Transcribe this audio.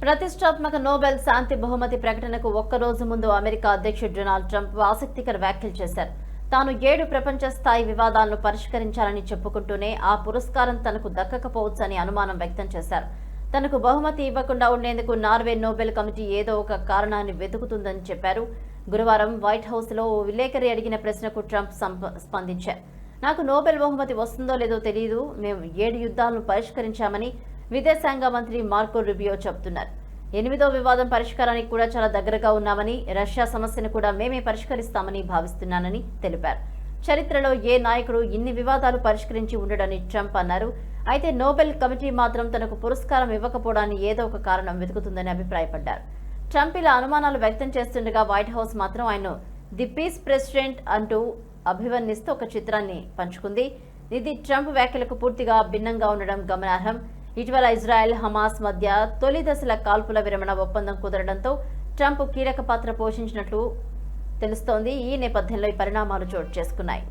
ప్రతిష్టాత్మక నోబెల్ శాంతి బహుమతి ప్రకటనకు ఒక్కరోజు ముందు అమెరికా అధ్యక్షుడు డొనాల్డ్ ట్రంప్ ఆసక్తికర వ్యాఖ్యలు చేశారు. తాను ఏడు ప్రపంచ స్థాయి వివాదాలను పరిష్కరించాలని చెప్పుకుంటూనే ఆ పురస్కారం తనకు దక్కకపోవచ్చని అనుమానం వ్యక్తం చేశారు. తనకు బహుమతి ఇవ్వకుండా ఉండేందుకు నార్వే నోబెల్ కమిటీ ఏదో ఒక కారణాన్ని వెతుకుతుందని చెప్పారు. గురువారం వైట్ హౌస్లో ఓ విలేకరి అడిగిన ప్రశ్నకు ట్రంప్ స్పందించారు. నాకు నోబెల్ బహుమతి వస్తుందో లేదో తెలియదు మేము ఏడు యుద్ధాలను పరిష్కరించామని విదేశాంగ మంత్రి మార్కో రుబియో చెబుతున్నారు. ఎనిమిదో వివాదం పరిష్కారానికి కూడా చాలా దగ్గరగా ఉన్నామని రష్యా సమస్యను కూడా మేమే పరిష్కరిస్తామని భావిస్తున్నానని తెలిపారు. చరిత్రలో ఏ నాయకుడు ఇన్ని వివాదాలు పరిష్కరించి ఉండడని ట్రంప్ అన్నారు. అయితే నోబెల్ కమిటీ మాత్రం తనకు పురస్కారం ఇవ్వకపోవడాన్ని ఏదో ఒక కారణం వెతుకుతుందని అభిప్రాయపడ్డారు. ట్రంప్ ఇలా అనుమానాలు వ్యక్తం చేస్తుండగా వైట్ హౌస్ మాత్రం ఆయన ది పీస్ ప్రెసిడెంట్ అంటూ అభివర్ణిస్తూ ఒక చిత్రాన్ని పంచుకుంది. ఇది ట్రంప్ వ్యాఖ్యలకు పూర్తిగా భిన్నంగా ఉండడం గమనార్హం. ఇటీవల ఇజ్రాయెల్ హమాస్ మధ్య తొలి దశల కాల్పుల విరమణ ఒప్పందం కుదరడంతో ట్రంప్ కీలక పాత్ర పోషించినట్లు తెలుస్తోంది. ఈ నేపథ్యంలో ఈ పరిణామాలు చోటు చేసుకున్నాయి.